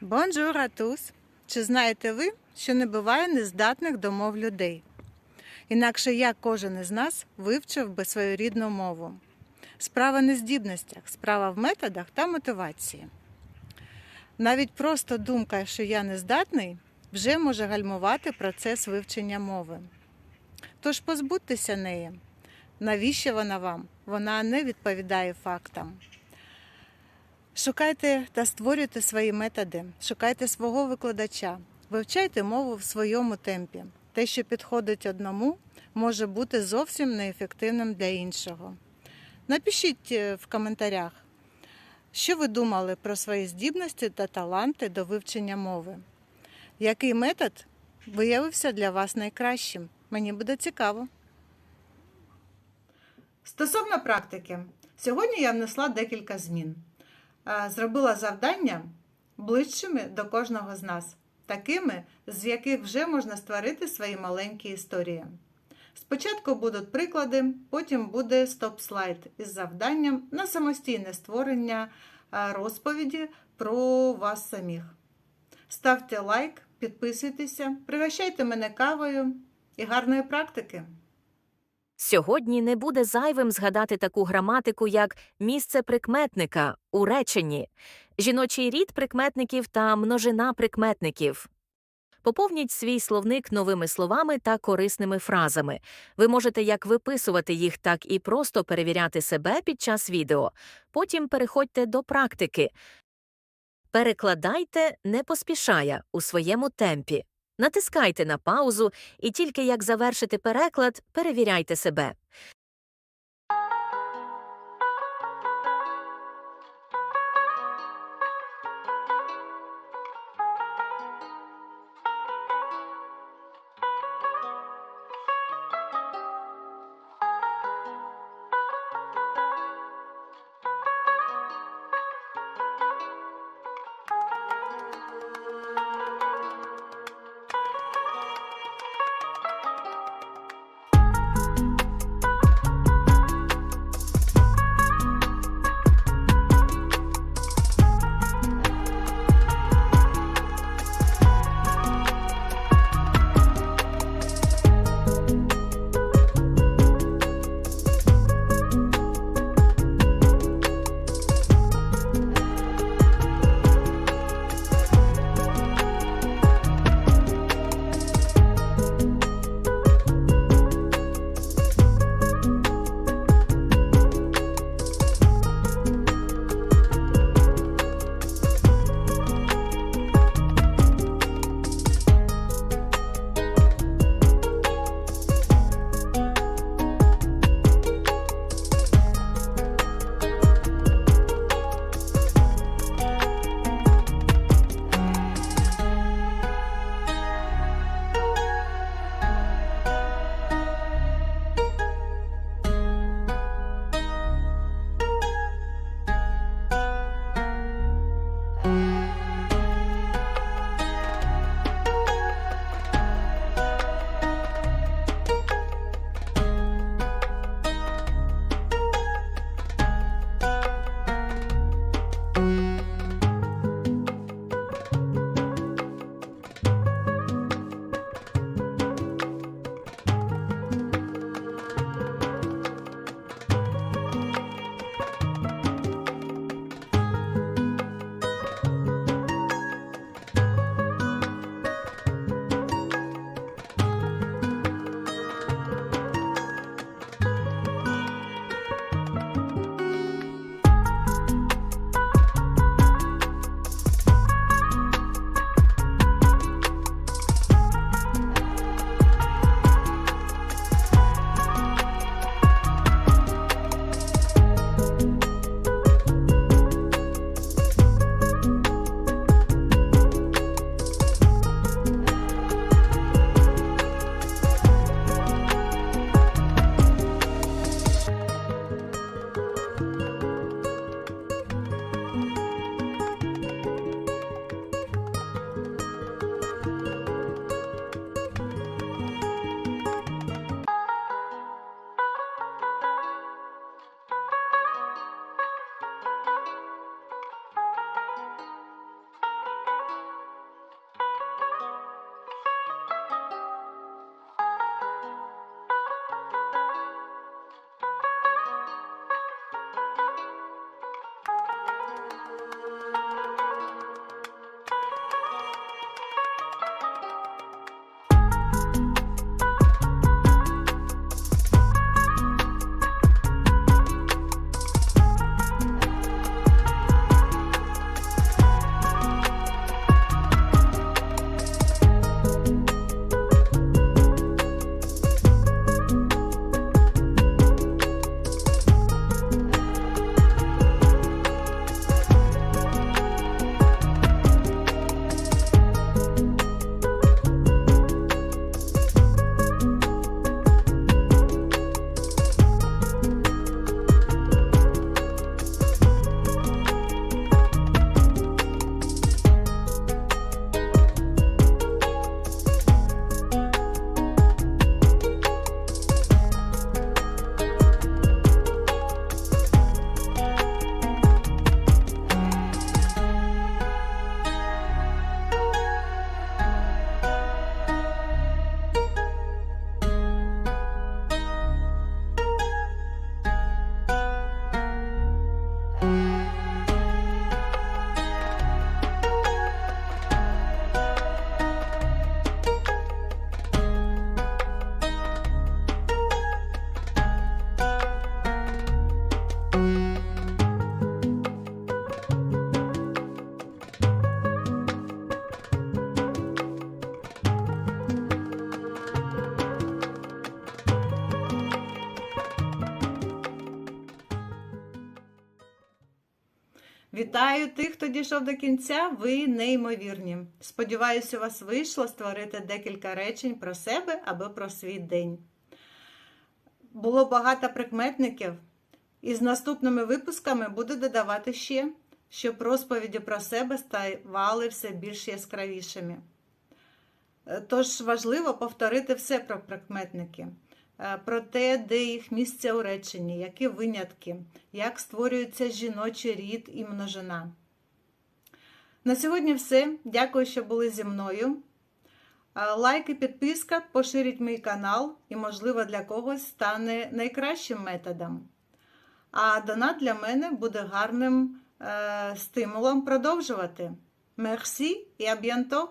Бонжур, атус! Чи знаєте ви, що не буває нездатних до мов людей? Інакше як кожен із нас вивчив би свою рідну мову? Справа не в здібностях, справа в методах та мотивації. Навіть просто думка, що я не здатний, вже може гальмувати процес вивчення мови. Тож позбудьтеся неї. Навіщо вона вам? Вона не відповідає фактам. Шукайте та створюйте свої методи, шукайте свого викладача, вивчайте мову в своєму темпі. Те, що підходить одному, може бути зовсім неефективним для іншого. Напишіть е, в коментарях, що ви думали про свої здібності та таланти до вивчення мови. Який метод виявився для вас найкращим? Мені буде цікаво. Стосовно практики, сьогодні я внесла декілька змін. Зробила завдання ближчими до кожного з нас, такими, з яких вже можна створити свої маленькі історії. Спочатку будуть приклади, потім буде стоп-слайд із завданням на самостійне створення розповіді про вас самих. Ставте лайк, підписуйтеся, пригощайте мене кавою і гарної практики! Сьогодні не буде зайвим згадати таку граматику, як місце прикметника у реченні, жіночий рід прикметників та множина прикметників. Поповніть свій словник новими словами та корисними фразами. Ви можете як виписувати їх, так і просто перевіряти себе під час відео. Потім переходьте до практики. Перекладайте не поспішая у своєму темпі. Натискайте на паузу і тільки як завершити переклад, перевіряйте себе. Вітаю тих, хто дійшов до кінця. Ви неймовірні. Сподіваюсь, у вас вийшло створити декілька речень про себе або про свій день. Було багато прикметників, і з наступними випусками буду додавати ще, щоб розповіді про себе ставали все більш яскравішими. Е, Тож важливо повторити все про прикметники, про те, де їх місце у реченні, які винятки, як створюється жіночий рід і множина. На сьогодні все. Дякую, що були зі мною. Е, Лайк і підписка поширить мій канал і, можливо, для когось стане найкращим методом. А донат для мене буде гарним е, стимулом продовжувати. Мерсі і аб'янто!